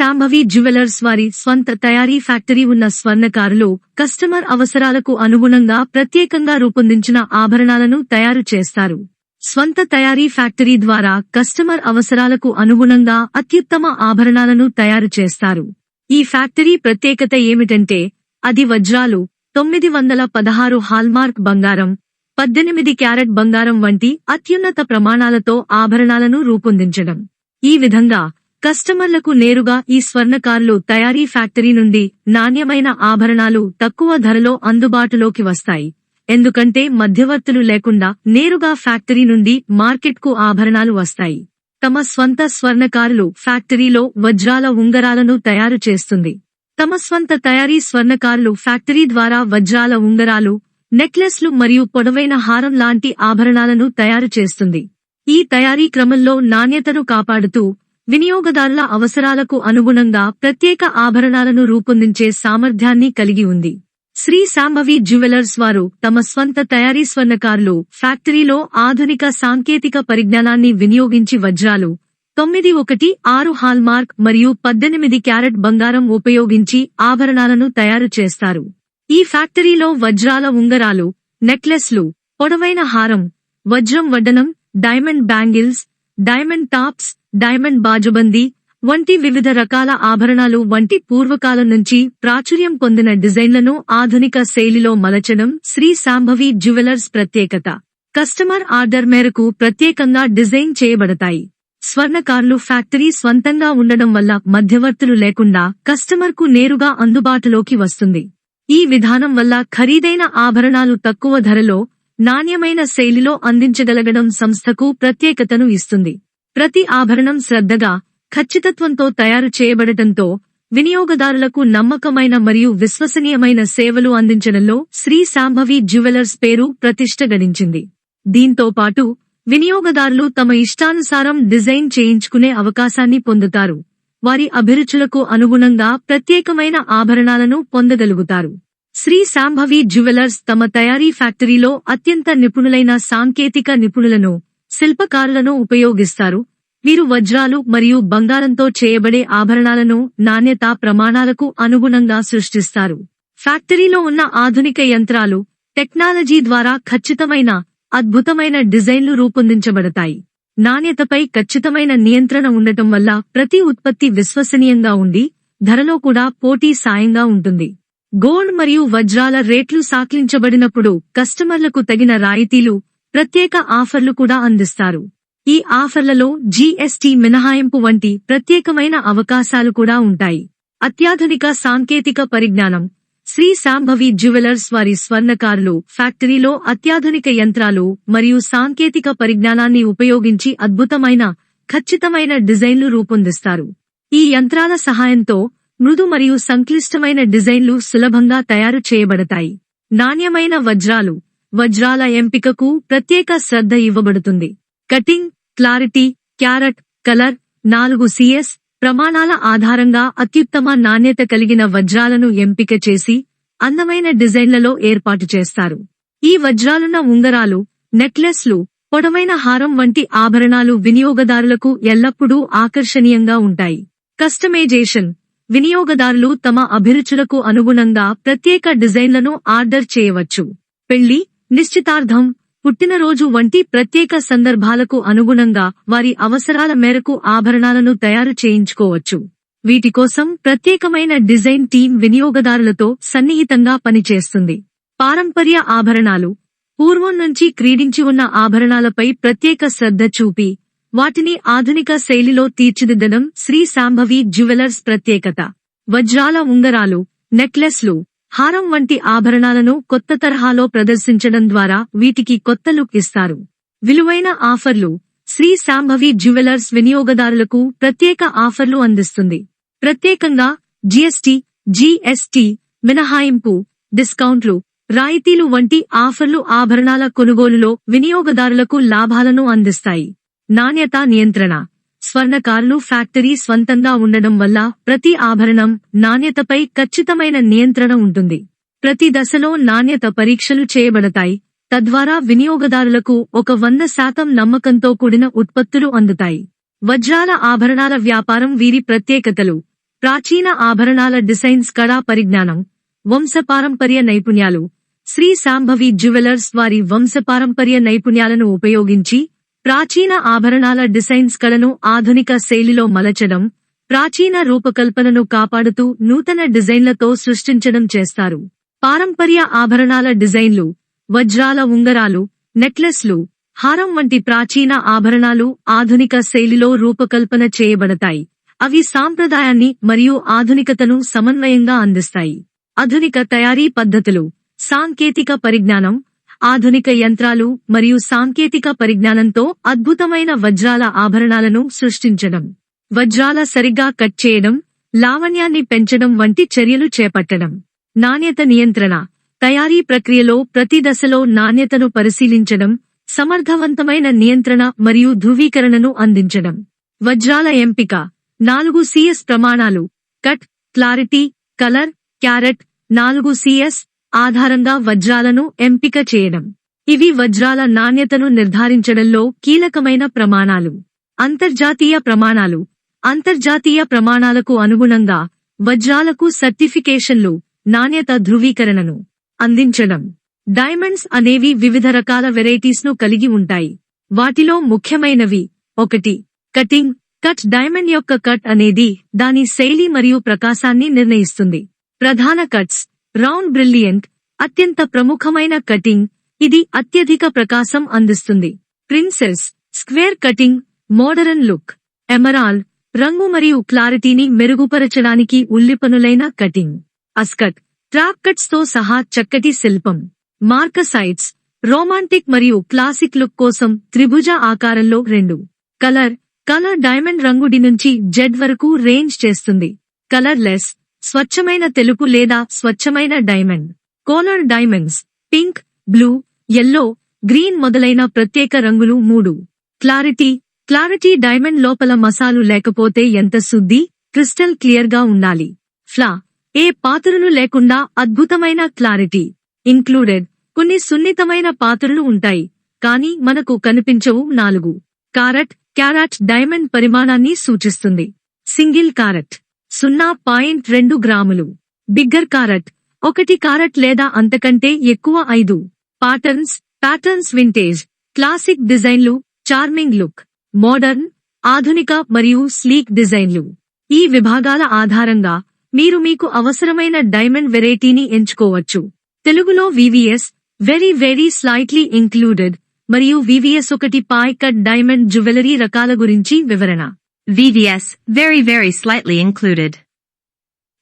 Shambhavi jewellers వారి స్వంత తయారీ ఫ్యాక్టరీ ఉన్న స్వర్ణకారులు కస్టమర్ అవసరాలకు అనుగుణంగా ప్రత్యేకంగా రూపొందించిన ఆభరణాలను తయారు చేస్తారు. స్వంత తయారీ ఫ్యాక్టరీ ద్వారా కస్టమర్ అవసరాలకు అనుగుణంగా అత్యుత్తమ ఆభరణాలను తయారు చేస్తారు. ఈ ఫ్యాక్టరీ ప్రత్యేకత ఏమిటంటే అది వజ్రాలు తొమ్మిది వందల పదహారు హాల్మార్క్ బంగారం పద్దెనిమిది క్యారెట్ బంగారం వంటి అత్యున్నత ప్రమాణాలతో ఆభరణాలను రూపొందించడం. ఈ విధంగా కస్టమర్లకు నేరుగా ఈ స్వర్ణకారులు తయారీ ఫ్యాక్టరీ నుండి నాణ్యమైన ఆభరణాలు తక్కువ ధరలో అందుబాటులోకి వస్తాయి. ఎందుకంటే మధ్యవర్తులు లేకుండా నేరుగా ఫ్యాక్టరీ నుండి మార్కెట్కు ఆభరణాలు వస్తాయి. తమ స్వంత స్వర్ణకారులు ఫ్యాక్టరీలో వజ్రాల ఉంగరాలను తయారు చేస్తుంది. తమ స్వంత తయారీ స్వర్ణకారులు ఫ్యాక్టరీ ద్వారా వజ్రాల ఉంగరాలు నెక్లెస్లు మరియు పొడవైన హారం లాంటి ఆభరణాలను తయారు చేస్తుంది. ఈ తయారీ క్రమంలో నాణ్యతను కాపాడుతూ వినియోగదారుల అవసరాలకు అనుగుణంగా ప్రత్యేక ఆభరణాలను రూపొందించే సామర్థ్యాన్ని కలిగి ఉంది. శ్రీ శాంభవి జ్యువెలర్స్ వారు తమ స్వంత తయారీ స్వర్ణకారులు ఫ్యాక్టరీలో ఆధునిక సాంకేతిక పరిజ్ఞానాన్ని వినియోగించి వజ్రాలు తొమ్మిది ఒకటి ఆరు హాల్మార్క్ మరియు పద్దెనిమిది క్యారెట్ బంగారం ఉపయోగించి ఆభరణాలను తయారు చేస్తారు. ఈ ఫ్యాక్టరీలో వజ్రాల ఉంగరాలు నెక్లెస్లు పొడవైన హారం వజ్రం వడ్డనం diamond bangles diamond tops diamond బాజుబందీ వంటి వివిధ రకాల ఆభరణాలు వంటి పూర్వకాలం నుంచి ప్రాచుర్యం పొందిన డిజైన్లను ఆధునిక శైలిలో మలచడం శ్రీ శాంభవి జ్యువెలర్స్ ప్రత్యేకత. కస్టమర్ ఆర్డర్ మేరకు ప్రత్యేకంగా డిజైన్ చేయబడతాయి. స్వర్ణకారులు ఫ్యాక్టరీ స్వంతంగా ఉండడం వల్ల మధ్యవర్తులు లేకుండా కస్టమర్కు నేరుగా అందుబాటులోకి వస్తుంది. ఈ విధానం వల్ల ఖరీదైన ఆభరణాలు తక్కువ ధరలో నాణ్యమైన శైలిలో అందించగలగడం సంస్థకు ప్రత్యేకతను ఇస్తుంది. ప్రతి ఆభరణం శ్రద్ధగా ఖచ్చితత్వంతో తయారు చేయబడటంతో వినియోగదారులకు నమ్మకమైన మరియు విశ్వసనీయమైన సేవలు అందించడంలో శ్రీ శాంభవి జ్యువెలర్స్ పేరు ప్రతిష్ట గడించింది. దీంతో పాటు వినియోగదారులు తమ ఇష్టానుసారం డిజైన్ చేయించుకునే అవకాశాన్ని పొందుతారు. వారి అభిరుచులకు అనుగుణంగా ప్రత్యేకమైన ఆభరణాలను పొందగలుగుతారు. శ్రీ శాంభవి జ్యువెలర్స్ తమ తయారీ ఫ్యాక్టరీలో అత్యంత నిపుణులైన సాంకేతిక నిపుణులను శిల్పకారులను ఉపయోగిస్తారు. వీరు వజ్రాలు మరియు బంగారంతో చేయబడే ఆభరణాలను నాణ్యత ప్రమాణాలకు అనుగుణంగా సృష్టిస్తారు. ఫ్యాక్టరీలో ఉన్న ఆధునిక యంత్రాలు టెక్నాలజీ ద్వారా ఖచ్చితమైన అద్భుతమైన డిజైన్లు రూపొందించబడతాయి. నాణ్యతపై ఖచ్చితమైన నియంత్రణ ఉండటం వల్ల ప్రతి ఉత్పత్తి విశ్వసనీయంగా ఉండి ధరలో కూడా పోటీ సాయంగా ఉంటుంది. గోల్డ్ మరియు వజ్రాల రేట్లు సాక్లించబడినప్పుడు కస్టమర్లకు తగిన రాయితీలు ప్రత్యేక ఆఫర్లు కూడా అందిస్తారు. ఈ ఆఫర్లలో జీఎస్టీ మినహాయింపు వంటి ప్రత్యేకమైన అవకాశాలు కూడా ఉంటాయి. అత్యాధునిక సాంకేతిక పరిజ్ఞానం శ్రీ శాంభవి జ్యువెలర్స్ వారి స్వర్ణకారులు ఫ్యాక్టరీలో అత్యాధునిక యంత్రాలు మరియు సాంకేతిక పరిజ్ఞానాన్ని ఉపయోగించి అద్భుతమైన ఖచ్చితమైన డిజైన్లు రూపొందిస్తారు. ఈ యంత్రాల సహాయంతో మృదు మరియు సంక్లిష్టమైన డిజైన్లు సులభంగా తయారు చేయబడతాయి. నాణ్యమైన వజ్రాలు వజ్రాల ఎంపికకు ప్రత్యేక శ్రద్ధ ఇవ్వబడుతుంది. కటింగ్ క్లారిటీ క్యారెట్ కలర్ నాలుగు సిఎస్ ప్రమాణాల ఆధారంగా అత్యుత్తమ నాణ్యత కలిగిన వజ్రాలను ఎంపిక చేసి అందమైన డిజైన్లలో ఏర్పాటు చేస్తారు. ఈ వజ్రాలున్న ఉంగరాలు నెక్లెస్లు పొడవైన హారం వంటి ఆభరణాలు వినియోగదారులకు ఎల్లప్పుడూ ఆకర్షణీయంగా ఉంటాయి. కస్టమైజేషన్ వినియోగదారులు తమ అభిరుచులకు అనుగుణంగా ప్రత్యేక డిజైన్లను ఆర్డర్ చేయవచ్చు. పెళ్ళి నిశ్చితార్థం. పుట్టినరోజు వంటి ప్రత్యేక సందర్భాలకు అనుగుణంగా వారి అవసరాల మేరకు ఆభరణాలను తయారు చేయించుకోవచ్చు. వీటి కోసం ప్రత్యేకమైన డిజైన్ టీం వినియోగదారులతో సన్నిహితంగా పనిచేస్తుంది. పారంపర్య ఆభరణాలు. పూర్వం నుంచి క్రీడించి ఉన్న ఆభరణాలపై ప్రత్యేక శ్రద్ధ చూపి వాటిని ఆధునిక శైలిలో తీర్చిదిద్దడం శ్రీ శాంభవి జ్యువెలర్స్ ప్రత్యేకత. వజ్రాల ఉంగరాలు నెక్లెస్లు హారం వంటి ఆభరణాలను కొత్త తరహాలో ప్రదర్శించడం ద్వారా వీటికి కొత్త లుక్ ఇస్తారు. విలువైన ఆఫర్లు శ్రీ శాంభవి జ్యువెలర్స్ వినియోగదారులకు ప్రత్యేక ఆఫర్లు అందిస్తుంది. ప్రత్యేకంగా జిఎస్టి జిఎస్టి మినహాయింపు డిస్కౌంట్లు రాయితీలు వంటి ఆఫర్లు ఆభరణాల కొనుగోలులో వినియోగదారులకు లాభాలను అందిస్తాయి. నాణ్యత నియంత్రణ స్వర్ణకారులు ఫ్యాక్టరీ స్వంతంగా ఉండడం వల్ల ప్రతి ఆభరణం నాణ్యతపై ఖచ్చితమైన నియంత్రణ ఉంటుంది. ప్రతి దశలో నాణ్యత పరీక్షలు చేయబడతాయి. తద్వారా వినియోగదారులకు ఒక వంద శాతం నమ్మకంతో కూడిన ఉత్పత్తులు అందుతాయి. వజ్రాల ఆభరణాల వ్యాపారం వీరి ప్రత్యేకతలు. ప్రాచీన ఆభరణాల డిజైన్స్ కళా పరిజ్ఞానం వంశపారంపర్య నైపుణ్యాలు. శ్రీ శాంభవి జ్యువెలర్స్ వారి వంశపారంపర్య నైపుణ్యాలను ఉపయోగించి ప్రాచీన ఆభరణాల డిజైన్స్ కళను ఆధునిక శైలిలో మలచడం ప్రాచీన రూపకల్పనను కాపాడుతూ నూతన డిజైన్లతో సృష్టించడం చేస్తారు. పారంపర్య ఆభరణాల డిజైన్లు వజ్రాల ఉంగరాలు నెక్లెస్లు హారం వంటి ప్రాచీన ఆభరణాలు ఆధునిక శైలిలో రూపకల్పన చేయబడతాయి. అవి సాంప్రదాయాన్ని మరియు ఆధునికతను సమన్వయంగా అందిస్తాయి. ఆధునిక తయారీ పద్ధతులు సాంకేతిక పరిజ్ఞానం ఆధునిక యంత్రాలు మరియు సాంకేతిక పరిజ్ఞానంతో అద్భుతమైన వజ్రాల ఆభరణాలను సృష్టించడం. వజ్రాల సరిగ్గా కట్ చేయడం లావణ్యాన్ని పెంచడం వంటి చర్యలు చేపట్టడం. నాణ్యత నియంత్రణ తయారీ ప్రక్రియలో ప్రతి దశలో నాణ్యతను పరిశీలించడం సమర్థవంతమైన నియంత్రణ మరియు ధృవీకరణను అందించడం. వజ్రాల ఎంపిక నాలుగు సిఎస్ ప్రమాణాలు కట్ క్లారిటీ కలర్ క్యారెట్ నాలుగు సిఎస్ ఆధారంగా వజ్రాలను ఎంపిక చేయడం. ఇవి వజ్రాల నాణ్యతను నిర్ధారించడంలో కీలకమైన ప్రమాణాలు. అంతర్జాతీయ ప్రమాణాలు. అంతర్జాతీయ ప్రమాణాలకు అనుగుణంగా వజ్రాలకు సర్టిఫికేషన్లు నాణ్యత ధృవీకరణను అందించడం. డైమండ్స్ అనేవి వివిధ రకాల వెరైటీస్ను కలిగి ఉంటాయి. వాటిలో ముఖ్యమైనవి ఒకటి కటింగ్. కట్ డైమండ్ యొక్క కట్ అనేది దాని శైలి మరియు ప్రకాశాన్ని నిర్ణయిస్తుంది. ప్రధాన కట్స్. రౌండ్ బ్రిలియంట్ అత్యంత ప్రముఖమైన కటింగ్ ఇది అత్యధిక ప్రకాశం అందిస్తుంది. Princess square cutting modern look emerald రంగు మరియు క్లారిటీని మెరుగుపరచడానికి ఉల్లిపనులైన కటింగ్. అస్కట్ ట్రాప్ కట్స్తో సహా చక్కటి శిల్పం. మార్కసైట్స్ రోమాంటిక్ మరియు క్లాసిక్ లుక్ కోసం త్రిభుజ ఆకారంలో రెండు. కలర్ కలర్ డైమండ్ రంగుడి నుంచి జెడ్ వరకు రేంజ్ చేస్తుంది. కలర్ లెస్ స్వచ్ఛమైన తెలుపు లేదా స్వచ్ఛమైన diamond. Colour diamonds pink blue yellow green మొదలైన ప్రత్యేక రంగులు మూడు. క్లారిటీ క్లారిటీ డైమండ్ లోపల మసాలు లేకపోతే ఎంత శుద్ధి? క్రిస్టల్ క్లియర్గా ఉండాలి. ఫ్లా ఏ పాత్రలు లేకుండా అద్భుతమైన క్లారిటీ ఇంక్లూడెడ్ కొన్ని సున్నితమైన పాత్రలు ఉంటాయి కానీ మనకు కనిపించవు నాలుగు. కారట్ క్యారట్ డైమండ్ పరిమాణాన్ని సూచిస్తుంది. సింగిల్ కారట్ సున్నా పాయింట్ రెండు గ్రాములు. Bigger carat. ఒకటి కారట్ లేదా అంతకంటే ఎక్కువ ఐదు. పాటర్న్స్ ప్యాటర్న్స్ వింటేజ్ క్లాసిక్ డిజైన్లు. చార్మింగ్ లుక్ మోడర్న్ ఆధునిక మరియు స్లీక్ డిజైన్లు. ఈ విభాగాల ఆధారంగా మీరు మీకు అవసరమైన డైమండ్ వెరైటీని ఎంచుకోవచ్చు. తెలుగులో VVS very very slightly included మరియు వివిఎస్ ఒకటి పాయ్ కట్ డైమండ్ జ్యువెలరీ రకాల గురించి వివరణ. VVS, very very slightly included.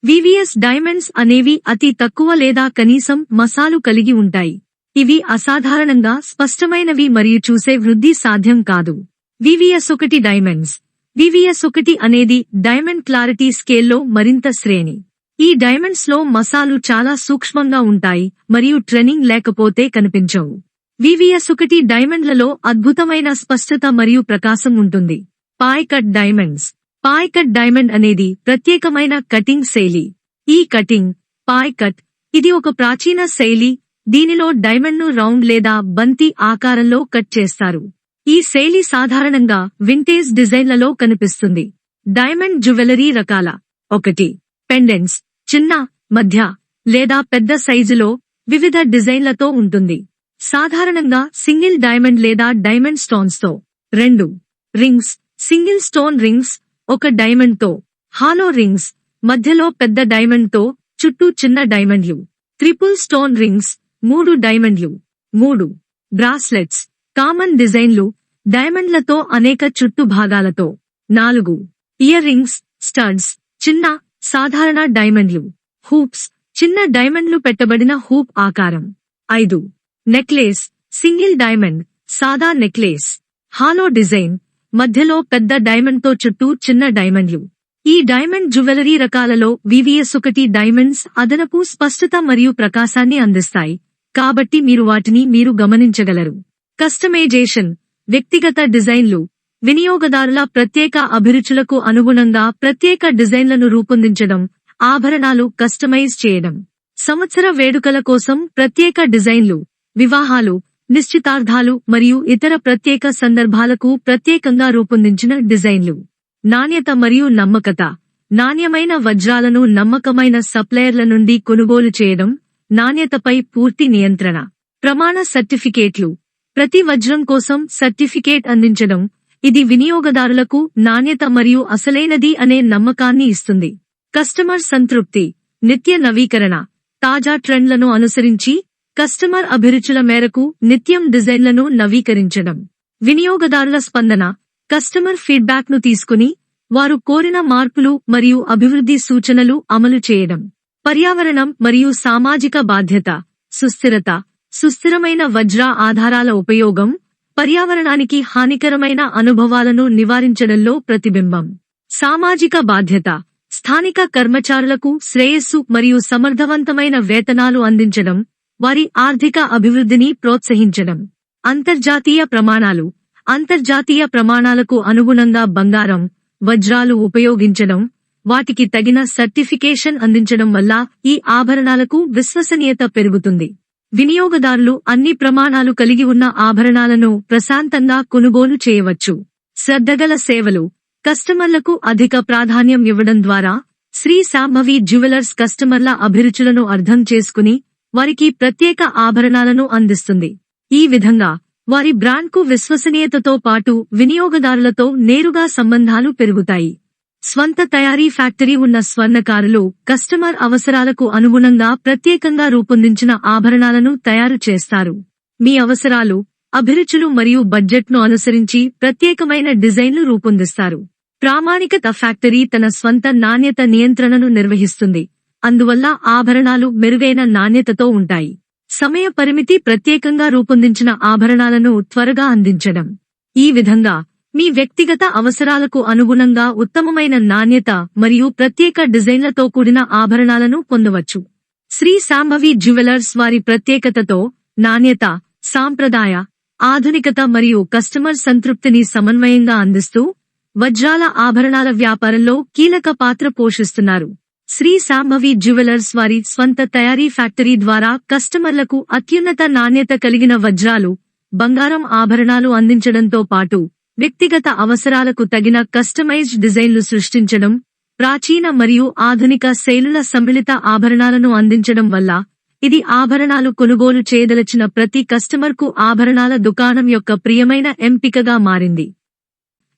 VVS diamonds అనేవి అతి తక్కువ లేదా కనీసం మసాలు కలిగి ఉంటాయి. ఇవి అసాధారణంగా స్పష్టమైనవి మరియు చూసే వృద్ధి సాధ్యం కాదు. వివిఎస్ ఒకటి డైమండ్స్ వివిఎస్ ఒకటి అనేది డైమండ్ క్లారిటీ స్కేల్లో మరింత శ్రేణి. ఈ డైమండ్స్లో మసాలు చాలా సూక్ష్మంగా ఉంటాయి మరియు ట్రెనింగ్ లేకపోతే కనిపించవు. వివిఎస్ ఒకటి డైమండ్లలో అద్భుతమైన స్పష్టత మరియు ప్రకాశం ఉంటుంది. పాయ్ కట్ డైమండ్స్ పాయ్ కట్ డైమండ్ అనేది ప్రత్యేకమైన కటింగ్ శైలి. ఈ కటింగ్ పాయ్ కట్ ఇది ఒక ప్రాచీన శైలి. దీనిలో డైమండ్ను రౌండ్ లేదా బంతి ఆకారంలో కట్ చేస్తారు. ఈ శైలి సాధారణంగా వింటేజ్ డిజైన్లలో కనిపిస్తుంది. డైమండ్ జ్యువెలరీ రకాల. ఒకటి పెండెంట్స్ చిన్న మధ్య లేదా పెద్ద సైజులో వివిధ డిజైన్లతో ఉంటుంది. సాధారణంగా సింగిల్ డైమండ్ లేదా డైమండ్ స్టోన్స్తో. రెండు రింగ్స్ సింగిల్ స్టోన్ రింగ్స్ ఒక డైమండ్తో. హాలో రింగ్స్ మధ్యలో పెద్ద డైమండ్తో చుట్టూ చిన్న డైమండ్లు. ట్రిపుల్ స్టోన్ రింగ్స్ మూడు డైమండ్లు. మూడు. బ్రాస్లెట్స్ కామన్ డిజైన్లు డైమండ్లతో అనేక చుట్టు భాగాలతో. నాలుగు. ఇయర్ రింగ్స్ స్టడ్స్ చిన్న సాధారణ డైమండ్లు. హూప్స్ చిన్న డైమండ్లు పెట్టబడిన హూప్ ఆకారం. ఐదు. నెక్లెస్ సింగిల్ డైమండ్ సాదా నెక్లెస్. హాలో డిజైన్ మధ్యలో పెద్ద డైమండ్తో చుట్టూ చిన్న డైమండ్లు ఈ డైమండ్ జ్యువెలరీ రకాలలో వివిఎస్ ఒకటి డైమండ్స్ అదనపు స్పష్టత మరియు ప్రకాశాన్ని అందిస్తాయి. కాబట్టి మీరు వాటిని మీరు గమనించగలరు. కస్టమైజేషన్ వ్యక్తిగత డిజైన్లు వినియోగదారుల ప్రత్యేక అభిరుచులకు అనుగుణంగా ప్రత్యేక డిజైన్లను రూపొందించడం ఆభరణాలు కస్టమైజ్ చేయడం. సంవత్సర వేడుకల కోసం ప్రత్యేక డిజైన్లు వివాహాలు నిశ్చితార్థాలు మరియు ఇతర ప్రత్యేక సందర్భాలకు ప్రత్యేకంగా రూపొందించిన డిజైన్లు. నాణ్యత మరియు నమ్మకత. నాణ్యమైన వజ్రాలను నమ్మకమైన సప్లయర్ల నుండి కొనుగోలు చేయడం నాణ్యతపై పూర్తి నియంత్రణ. ప్రమాణ సర్టిఫికేట్లు. ప్రతి వజ్రం కోసం సర్టిఫికేట్ అందించడం ఇది వినియోగదారులకు నాణ్యత మరియు అసలైనది అనే నమ్మకాన్ని ఇస్తుంది. కస్టమర్ సంతృప్తి. నిత్య నవీకరణ. తాజా ట్రెండ్లను అనుసరించి కస్టమర్ అభిరుచుల మేరకు నిత్యం డిజైన్లను నవీకరించడం. వినియోగదారుల స్పందన కస్టమర్ ఫీడ్బ్యాక్ను తీసుకుని వారు కోరిన మార్పులు మరియు అభివృద్ధి సూచనలు అమలు చేయడం. పర్యావరణం మరియు సామాజిక బాధ్యత సుస్థిరత సుస్థిరమైన వజ్ర ఆధారాల ఉపయోగం పర్యావరణానికి హానికరమైన అనుభవాలను నివారించడంలో ప్రతిబింబం. సామాజిక బాధ్యత స్థానిక కర్మచారులకు శ్రేయస్సు మరియు సమర్థవంతమైన వేతనాలు అందించడం వారి ఆర్థిక అభివృద్ధిని ప్రోత్సహించడం. అంతర్జాతీయ ప్రమాణాలు అంతర్జాతీయ ప్రమాణాలకు అనుగుణంగా బంగారం వజ్రాలు ఉపయోగించడం వాటికి తగిన సర్టిఫికేషన్ అందించడం వల్ల ఈ ఆభరణాలకు విశ్వసనీయత పెరుగుతుంది. వినియోగదారులు అన్ని ప్రమాణాలు కలిగి ఉన్న ఆభరణాలను ప్రశాంతంగా కొనుగోలు చేయవచ్చు. శ్రద్ధగల సేవలు కస్టమర్లకు అధిక ప్రాధాన్యం ఇవ్వడం ద్వారా శ్రీ సాంభవి జ్యువెలర్స్ కస్టమర్ల అభిరుచులను అర్థం చేసుకుని వారికి ప్రత్యేక ఆభరణాలను అందిస్తుంది. ఈ విధంగా వారి బ్రాండ్కు విశ్వసనీయతతో పాటు వినియోగదారులతో నేరుగా సంబంధాలు పెరుగుతాయి. స్వంత తయారీ ఫ్యాక్టరీ ఉన్న స్వర్ణకారులు కస్టమర్ అవసరాలకు అనుగుణంగా ప్రత్యేకంగా రూపొందించిన ఆభరణాలను తయారు చేస్తారు. మీ అవసరాలు అభిరుచులు మరియు బడ్జెట్ను అనుసరించి ప్రత్యేకమైన డిజైన్లు రూపొందిస్తారు. ప్రామాణికత ఫ్యాక్టరీ తన స్వంత నాణ్యత నియంత్రణను నిర్వహిస్తుంది. అందువల్ల ఆభరణాలు మెరుగైన నాణ్యతతో ఉంటాయి. సమయ పరిమితి ప్రత్యేకంగా రూపొందించిన ఆభరణాలను త్వరగా అందించడం. ఈ విధంగా మీ వ్యక్తిగత అవసరాలకు అనుగుణంగా ఉత్తమమైన నాణ్యత మరియు ప్రత్యేక డిజైన్లతో కూడిన ఆభరణాలను పొందవచ్చు. శ్రీ సాంభవి జ్యువెలర్స్ వారి ప్రత్యేకతతో నాణ్యత సాంప్రదాయ ఆధునికత మరియు కస్టమర్ సంతృప్తిని సమన్వయంగా అందిస్తూ వజ్రాల ఆభరణాల వ్యాపారంలో కీలక పాత్ర పోషిస్తున్నారు. శ్రీ సాంభవి జ్యువెలర్స్ వారి స్వంత తయారీ ఫ్యాక్టరీ ద్వారా కస్టమర్లకు అత్యున్నత నాణ్యత కలిగిన వజ్రాలు బంగారం ఆభరణాలు అందించడంతో పాటు వ్యక్తిగత అవసరాలకు తగిన కస్టమైజ్డ్ డిజైన్లు సృష్టించడం ప్రాచీన మరియు ఆధునిక శైలుల సమ్మిళిత ఆభరణాలను అందించడం వల్ల ఇది ఆభరణాలు కొనుగోలు చేయదలచిన ప్రతి కస్టమర్కు ఆభరణాల దుకాణం యొక్క ప్రియమైన ఎంపికగా మారింది.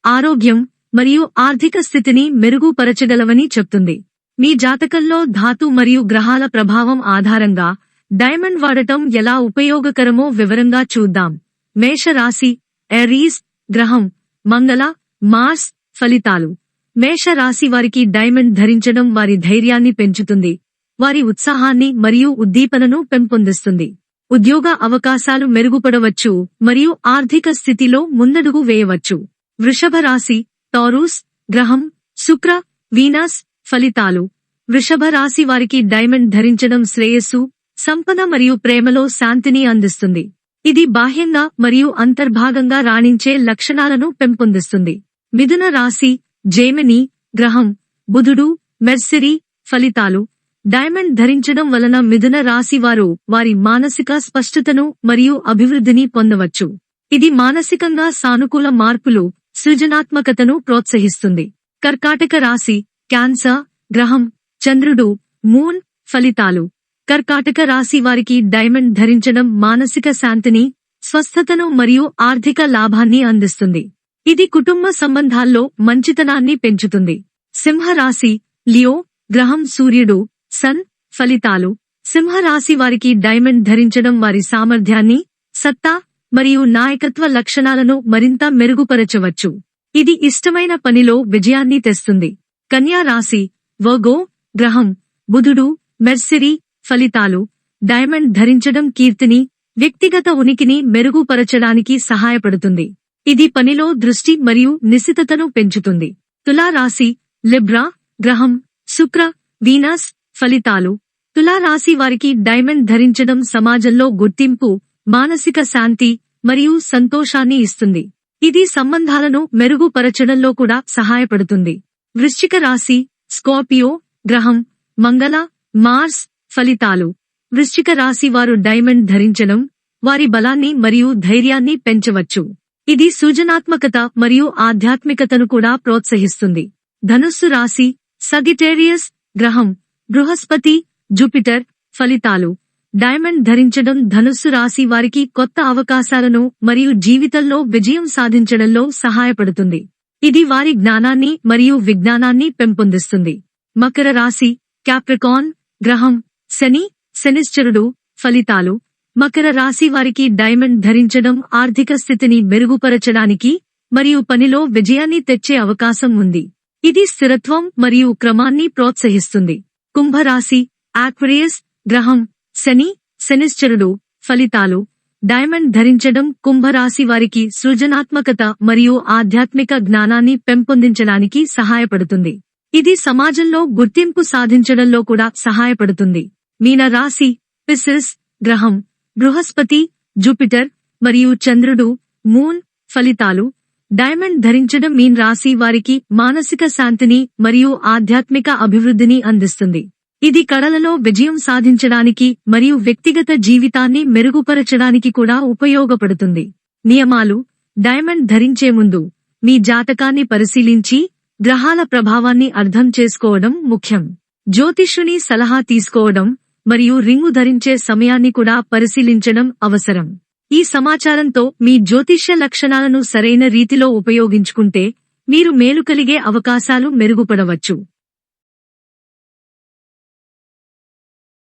ఆరోగ్యం మరియు ఆర్థిక స్థితిని మెరుగుపరచగలవని చెప్తుంది. మీ జాతకంలో ధాతు మరియు గ్రహాల ప్రభావం ఆధారంగా డైమండ్ వాడటం ఎలా ఉపయోగకరమో వివరంగా చూద్దాం. మేషరాశి ఎరీస్ గ్రహం మంగళ మార్స్ ఫలితాలు. మేషరాశి వారికి డైమండ్ ధరించడం వారి ధైర్యాన్ని పెంచుతుంది. వారి ఉత్సాహాన్ని మరియు ఉద్దీపనను పెంపొందిస్తుంది. ఉద్యోగ అవకాశాలు మెరుగుపడవచ్చు మరియు ఆర్థిక స్థితిలో ముందడుగు వేయవచ్చు. వృషభ రాశి టారూస్ గ్రహం శుక్ర వీనస్ ఫలితాలు. వృషభ రాశి వారికి డైమండ్ ధరించడం శ్రేయస్సు సంపద మరియు ప్రేమలో శాంతిని అందిస్తుంది. ఇది బాహ్యంగా మరియు అంతర్భాగంగా రాణించే లక్షణాలను పెంపొందిస్తుంది. మిథున రాశి జేమిని గ్రహం బుధుడు మెర్సిరి ఫలితాలు. డైమండ్ ధరించడం వలన మిథున రాశి వారు వారి మానసిక స్పష్టతను మరియు అభివృద్ధిని పొందవచ్చు. ఇది మానసికంగా సానుకూల మార్పులు సృజనాత్మకతను ప్రోత్సహిస్తుంది. కర్కాటక రాశి క్యాన్సర్ గ్రహం చంద్రుడు మూన్ ఫలితాలు. కర్కాటక రాశి వారికి డైమండ్ ధరించడం మానసిక శాంతిని స్వస్థతను మరియు ఆర్థిక లాభాన్ని అందిస్తుంది. ఇది కుటుంబ సంబంధాల్లో మంచితనాన్ని పెంచుతుంది. సింహరాశి లియో గ్రహం సూర్యుడు సన్ ఫలితాలు. సింహరాశి వారికి డైమండ్ ధరించడం వారి సామర్థ్యాన్ని సత్తా మరియు నాయకత్వ లక్షణాలను మరింత మెరుగుపరచవచ్చు. ఇది ఇష్టమైన పనిలో విజయాన్ని తెస్తుంది. కన్యా రాశి వర్గో గ్రహం బుధుడు మెర్సిరీ ఫలితాలు. డైమండ్ ధరించడం కీర్తిని వ్యక్తిగత ఉనికిని మెరుగుపరచడానికి సహాయపడుతుంది. ఇది పనిలో దృష్టి మరియు నిశితతను పెంచుతుంది. తులారాశి లిబ్రా గ్రహం శుక్ర వీనస్ ఫలితాలు. తులారాశి వారికి డైమండ్ ధరించడం సమాజంలో గుర్తింపు మానసిక శాంతి మరియు సంతోషాన్ని ఇస్తుంది. ఇది సంబంధాలను మెరుగుపరచడంలో కూడా సహాయపడుతుంది. వృశ్చిక రాశి స్కార్పియో గ్రహం మంగళ మార్స్ ఫలితాలు. వృశ్చిక రాశి వారు డైమండ్ ధరించడం వారి బలాన్ని మరియు ధైర్యాన్ని పెంచవచ్చు. ఇది సృజనాత్మకత మరియు ఆధ్యాత్మికతను కూడా ప్రోత్సహిస్తుంది. ధనుస్సు రాశి సగిటేరియస్ గ్రహం బృహస్పతి జూపిటర్ ఫలితాలు. డైమండ్ ధరించడం ధనుస్సు రాశి వారికి కొత్త అవకాశాలను మరియు జీవితంలో విజయం సాధించడంలో సహాయపడుతుంది. ఇది వారి జ్ఞానాన్ని మరియు విజ్ఞానాన్ని పెంపొందిస్తుంది. మకర రాశి క్యాప్రికాన్ గ్రహం శని శనిశ్చరుడు ఫలితాలు. మకర రాశి వారికి డైమండ్ ధరించడం ఆర్థిక స్థితిని మెరుగుపరచడానికి మరియు పనిలో విజయాన్ని తెచ్చే అవకాశం ఉంది. ఇది స్థిరత్వం మరియు క్రమాన్ని ప్రోత్సహిస్తుంది. కుంభరాశి ఆక్వరియస్ గ్రహం శని శనిశ్చరుడు ఫలితాలు. డైమండ్ ధరించడం కుంభరాశి వారికి సృజనాత్మకత మరియు ఆధ్యాత్మిక జ్ఞానాన్ని పెంపొందించడానికి సహాయపడుతుంది. ఇది సమాజంలో గుర్తింపు సాధించడంలో కూడా సహాయపడుతుంది. మీన రాశి పిసిస్ గ్రహం బృహస్పతి జూపిటర్ మరియు చంద్రుడు మూన్ ఫలితాలు. డైమండ్ ధరించడం మీన్ రాశి వారికి మానసిక శాంతిని మరియు ఆధ్యాత్మిక అభివృద్ధిని అందిస్తుంది. ఇది కళలలో విజయం సాధించడానికి మరియు వ్యక్తిగత జీవితాన్ని మెరుగుపరచడానికి కూడా ఉపయోగపడుతుంది. నియమాలు డైమండ్ ధరించే ముందు మీ జాతకాన్ని పరిశీలించి గ్రహాల ప్రభావాన్ని అర్థం చేసుకోవడం ముఖ్యం. జ్యోతిష్యుని సలహా తీసుకోవడం మరియు రింగు ధరించే సమయాన్ని కూడా పరిశీలించడం అవసరం. ఈ సమాచారంతో మీ జ్యోతిష్య లక్షణాలను సరైన రీతిలో ఉపయోగించుకుంటే మీరు మేలు కలిగే అవకాశాలు మెరుగుపడవచ్చు.